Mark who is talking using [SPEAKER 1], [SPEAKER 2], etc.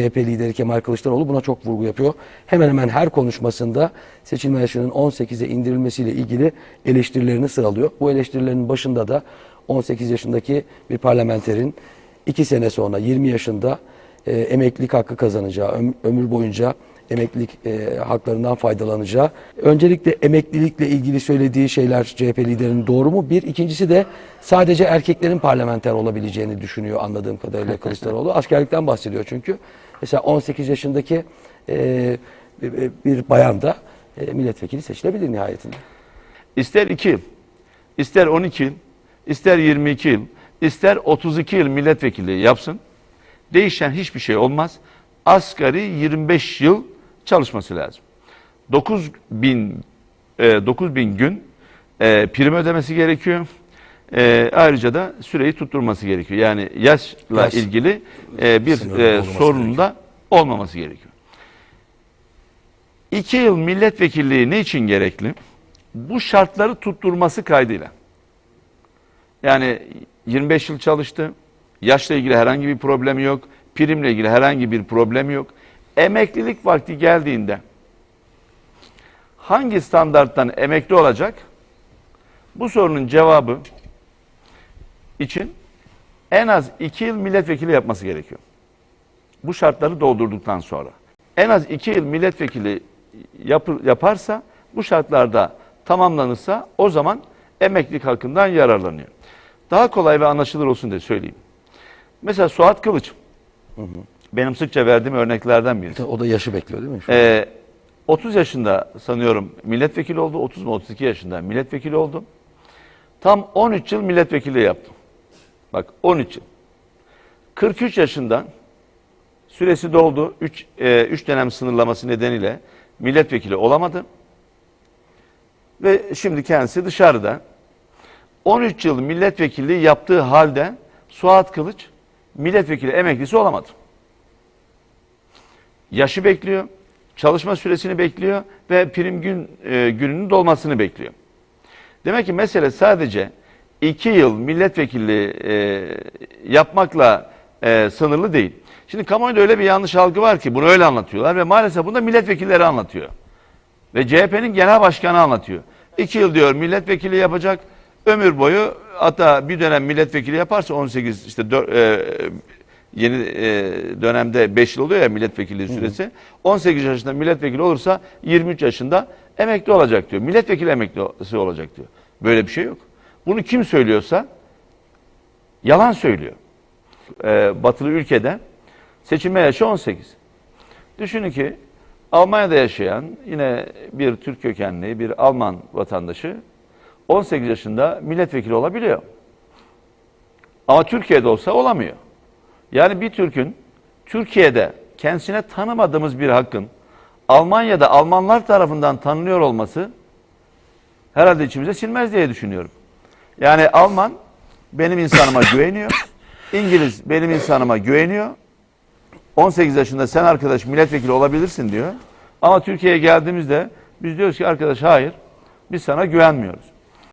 [SPEAKER 1] CHP lideri Kemal Kılıçdaroğlu buna çok vurgu yapıyor. Hemen hemen her konuşmasında seçilme yaşının 18'e indirilmesiyle ilgili eleştirilerini sıralıyor. Bu eleştirilerin başında da 18 yaşındaki bir parlamenterin 2 sene sonra 20 yaşında e, emeklilik hakkı kazanacağı, öm- ömür boyunca emeklilik e, haklarından faydalanacağı. Öncelikle emeklilikle ilgili söylediği şeyler CHP liderinin doğru mu? Bir. ikincisi de sadece erkeklerin parlamenter olabileceğini düşünüyor anladığım kadarıyla Kılıçdaroğlu. Askerlikten bahsediyor çünkü. Mesela 18 yaşındaki e, bir- bir bayan da e, milletvekili seçilebilir nihayetinde.
[SPEAKER 2] İster 2 yıl, ister 12 yıl, ister 22 yıl, ister 32 yıl milletvekilliği yapsın. Değişen hiçbir şey olmaz. Asgari 25 yıl çalışması lazım. 9 bin, e, 9 bin gün e, prim ödemesi gerekiyor. E, ayrıca da süreyi tutturması gerekiyor. Yani yaşla
[SPEAKER 1] Yaş
[SPEAKER 2] ilgili e, bir e, sorunun da olmaması gerekiyor. İki yıl milletvekilliği ne için gerekli? Bu şartları tutturması kaydıyla. Yani 25 yıl çalıştı. Yaşla ilgili herhangi bir problemi yok. Primle ilgili herhangi bir problemi yok. Emeklilik vakti geldiğinde hangi standarttan emekli olacak? Bu sorunun cevabı için en az 2 yıl milletvekili yapması gerekiyor. Bu şartları doldurduktan sonra. En az 2 yıl milletvekili yapı- yaparsa bu şartlarda tamamlanırsa o zaman emeklilik hakkından yararlanıyor. Daha kolay ve anlaşılır olsun diye söyleyeyim. Mesela Suat Kılıç. Benim sıkça verdiğim örneklerden birisi.
[SPEAKER 1] O da yaşı bekliyor değil mi? Şu?
[SPEAKER 2] Ee, 30 yaşında sanıyorum milletvekili oldu. 30 mu 32 yaşında milletvekili oldu. Tam 13 yıl milletvekili yaptım. Bak 13 yıl. 43 yaşında süresi doldu. 3 3 dönem sınırlaması nedeniyle milletvekili olamadı. Ve şimdi kendisi dışarıda. 13 yıl milletvekilliği yaptığı halde Suat Kılıç milletvekili emeklisi olamadı. Yaşı bekliyor, çalışma süresini bekliyor ve prim gün e, gününün dolmasını bekliyor. Demek ki mesele sadece iki yıl milletvekilliği e, yapmakla e, sınırlı değil. Şimdi kamuoyunda öyle bir yanlış algı var ki bunu öyle anlatıyorlar ve maalesef bunu da milletvekilleri anlatıyor. Ve CHP'nin genel başkanı anlatıyor. İki yıl diyor milletvekili yapacak, ömür boyu hatta bir dönem milletvekili yaparsa 18 işte dör- e, yeni e, dönemde 5 yıl oluyor ya milletvekili süresi. 18 yaşında milletvekili olursa 23 yaşında emekli olacak diyor. Milletvekili emeklisi olacak diyor. Böyle bir şey yok. Bunu kim söylüyorsa yalan söylüyor. E, batılı ülkede seçilme yaşı 18. Düşünün ki Almanya'da yaşayan yine bir Türk kökenli bir Alman vatandaşı 18 yaşında milletvekili olabiliyor. Ama Türkiye'de olsa olamıyor. Yani bir Türk'ün Türkiye'de kendisine tanımadığımız bir hakkın Almanya'da Almanlar tarafından tanınıyor olması herhalde içimize silmez diye düşünüyorum. Yani Alman benim insanıma güveniyor. İngiliz benim insanıma güveniyor. 18 yaşında sen arkadaş milletvekili olabilirsin diyor. Ama Türkiye'ye geldiğimizde biz diyoruz ki arkadaş hayır biz sana güvenmiyoruz.